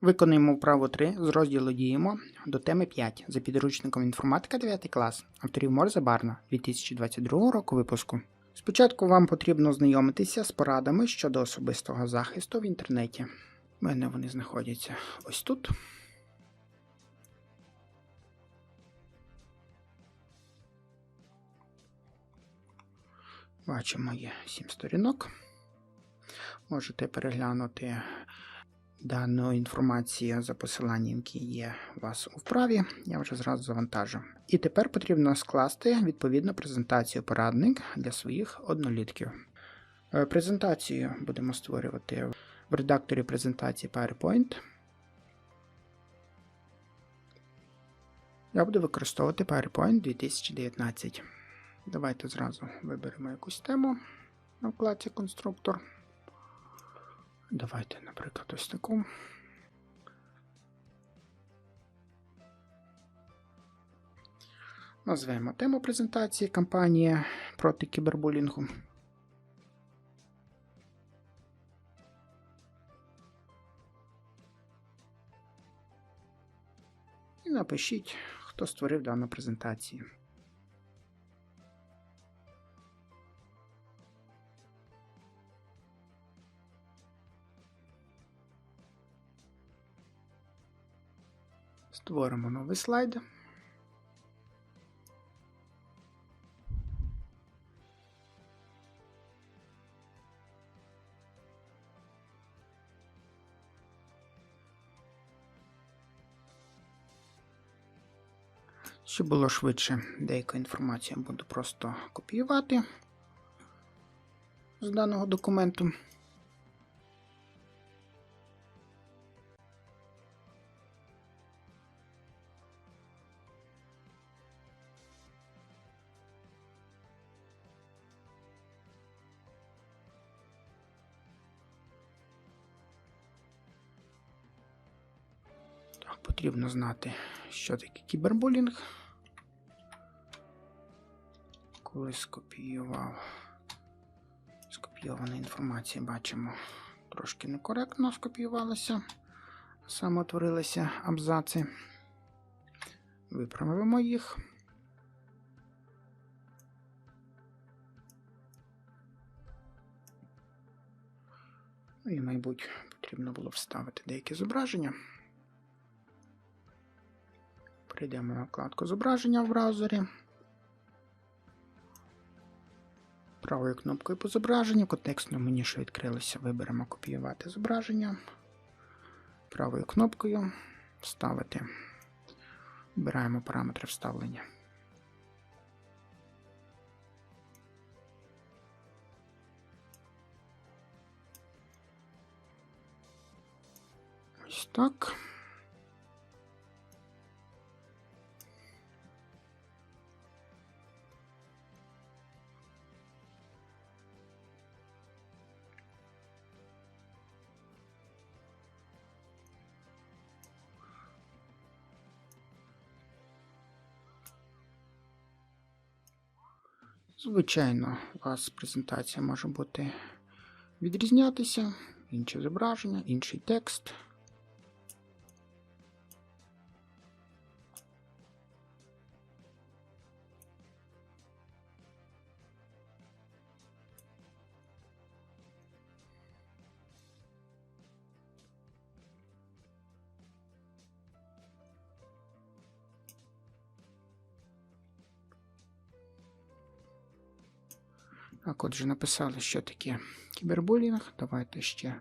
Виконуємо вправу 3 з розділу Діємо до теми 5 за підручником інформатика 9 клас авторів Морзе Барна 2022 року випуску. Спочатку вам потрібно знайомитися з порадами щодо особистого захисту в інтернеті. У мене вони знаходяться ось тут. Бачимо, є 7 сторінок. Можете переглянути дану інформацію за посиланням, яке є у вас у вправі. Я вже зразу завантажу. І тепер потрібно скласти відповідну презентацію порадник для своїх однолітків. Е, Презентацію будемо створювати в редакторі презентації PowerPoint. Я буду використовувати PowerPoint 2019. Давайте зразу виберемо якусь тему на вкладці конструктор. Давайте, наприклад, ось таку. Назвемо тему презентації кампанія проти кібербулінгу. І напишіть, хто створив дану презентацію. Створимо новий слайд. Щоб було швидше, деяку інформацію буду просто копіювати з даного документу. Потрібно знати, що таке кібербулінг. Коли скопіював. Скопійована інформація, бачимо, трошки некоректно скопіювалася. Саме утворилися абзаци. Виправимо їх. Ну і, мабуть, потрібно було вставити деякі зображення. Перейдемо на вкладку зображення в браузері. Правою кнопкою по зображенню, в контекстному мені, що відкрилося, виберемо копіювати зображення. Правою кнопкою вставити. Вибираємо параметри вставлення. Ось так. Звичайно, у вас презентація може бути відрізнятися, інше зображення, інший текст. Так, отже, написали, що таке кібербулінг. Давайте ще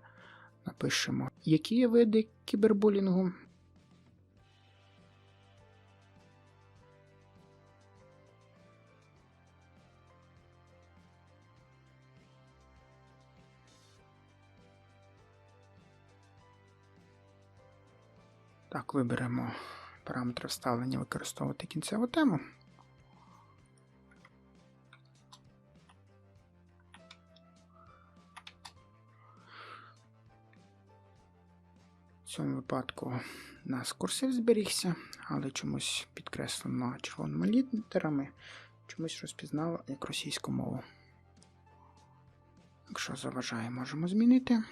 напишемо, які є види кібербулінгу. Так, виберемо параметри вставлення використовувати кінцеву тему. Цьому випадку у нас курсив зберігся, але чомусь підкреслено червоними літерами, чомусь розпізнало як російську мову. Якщо заважає, можемо змінити.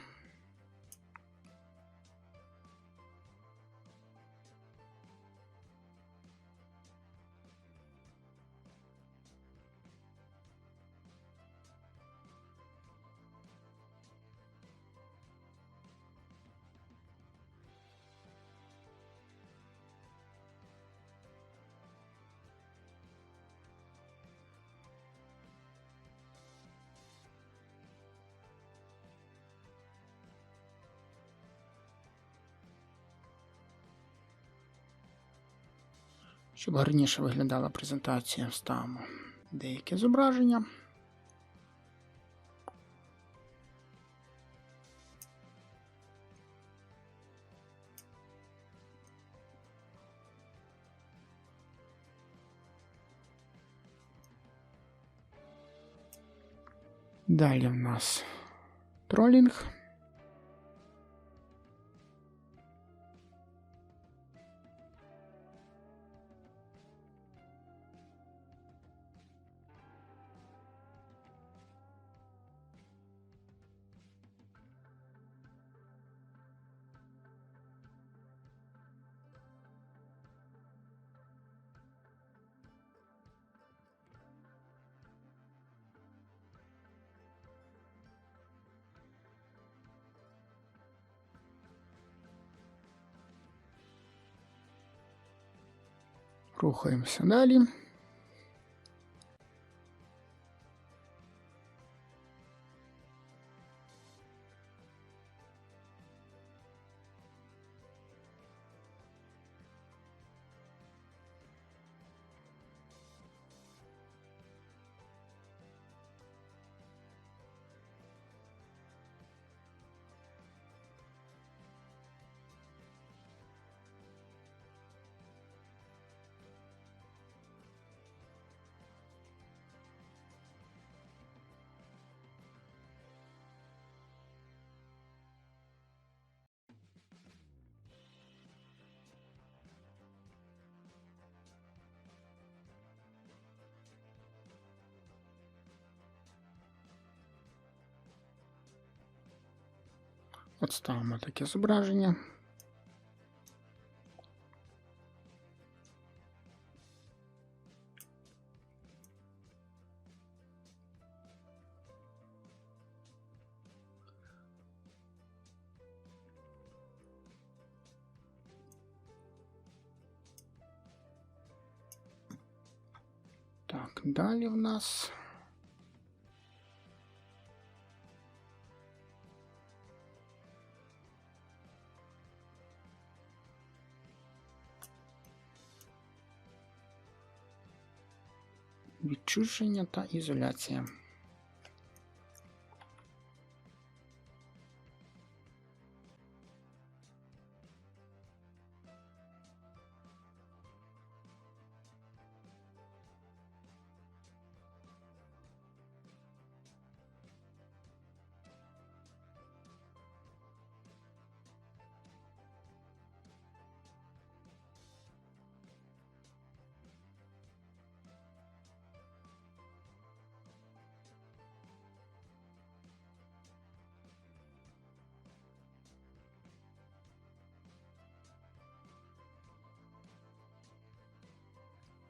Щоб гарніше виглядала презентація, вставимо деякі зображення. Далі в нас тролінг. Рухаємося далі. От ставимо таке зображення. Так, далі в нас. Відчуження та ізоляція.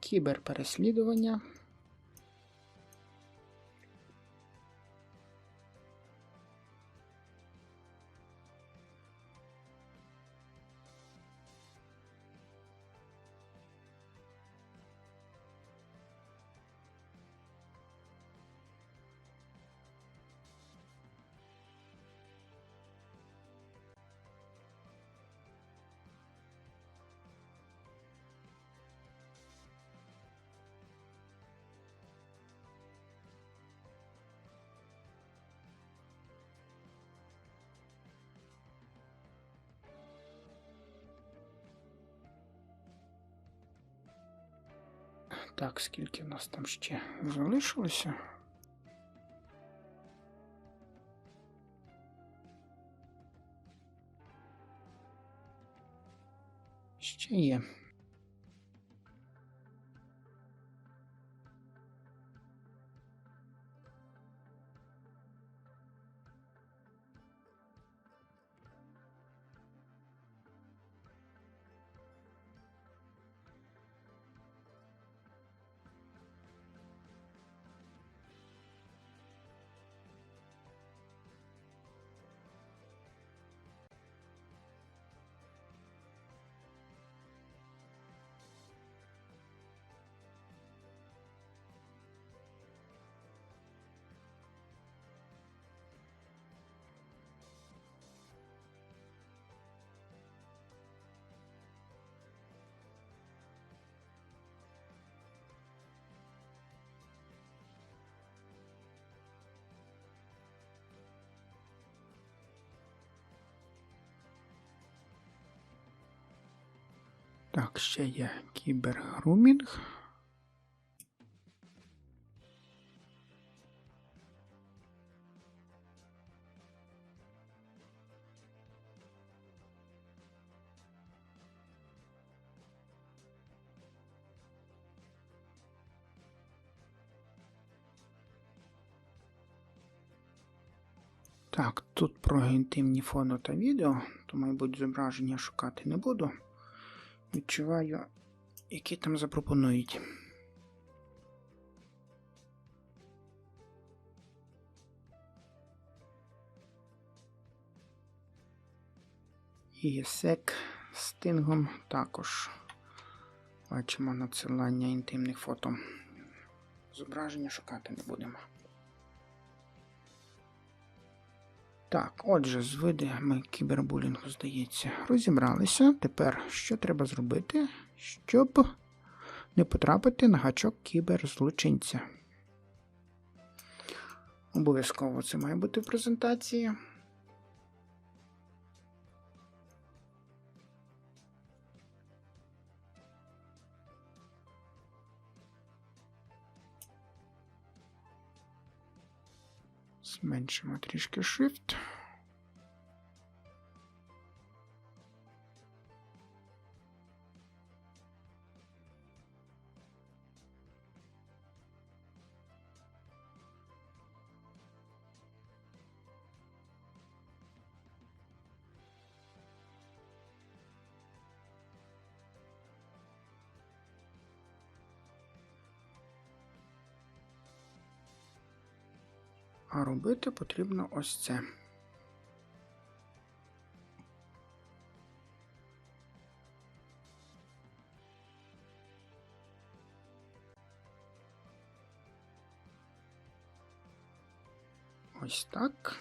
Кіберпереслідування. Так, скільки в нас там ще залишилося? Так, ще є кібергрумінг. Так, тут про інтимні фото та відео, то, мабуть, зображення шукати не буду. Відчуваю, які там запропонують. І сек з тингом також бачимо надсилання інтимних фото. Зображення шукати не будемо. Так, отже, з видами кібербулінгу, здається, розібралися. Тепер що треба зробити, щоб не потрапити на гачок кіберзлочинця? Обов'язково це має бути в презентації. Mensch, Schrift. А робити потрібно ось це. Ось так.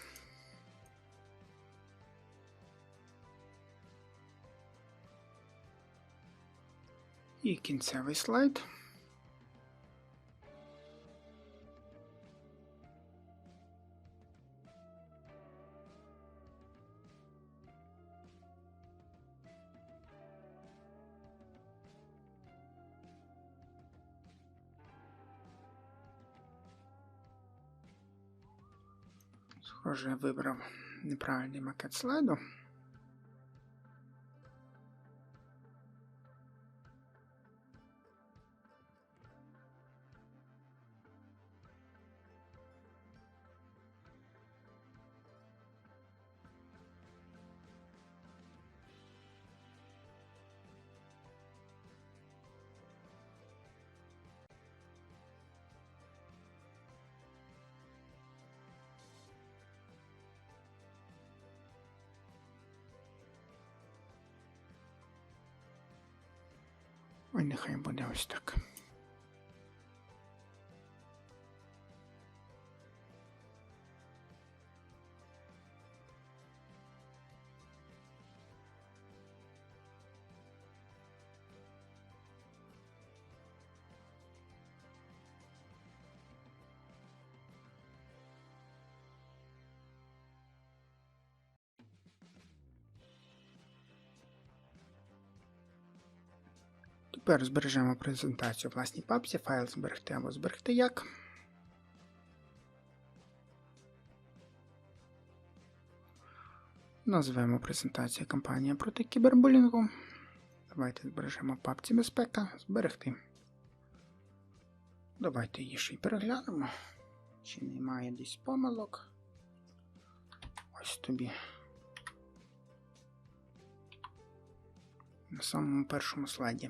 І кінцевий слайд. Схоже, я вибрав неправильний макет слайду. Ой, нехай буде ось так. Тепер збережемо презентацію власній папці, файл зберегти або зберегти як. Назвемо презентацію кампанія проти кібербулінгу. Давайте збережемо папці безпека, зберегти. Давайте її ще й переглянемо. Чи немає десь помилок. Ось тобі. На самому першому слайді.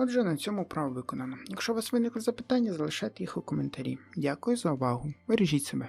Отже, на цьому право виконано. Якщо у вас виникли запитання, залишайте їх у коментарі. Дякую за увагу. Бережіть себе.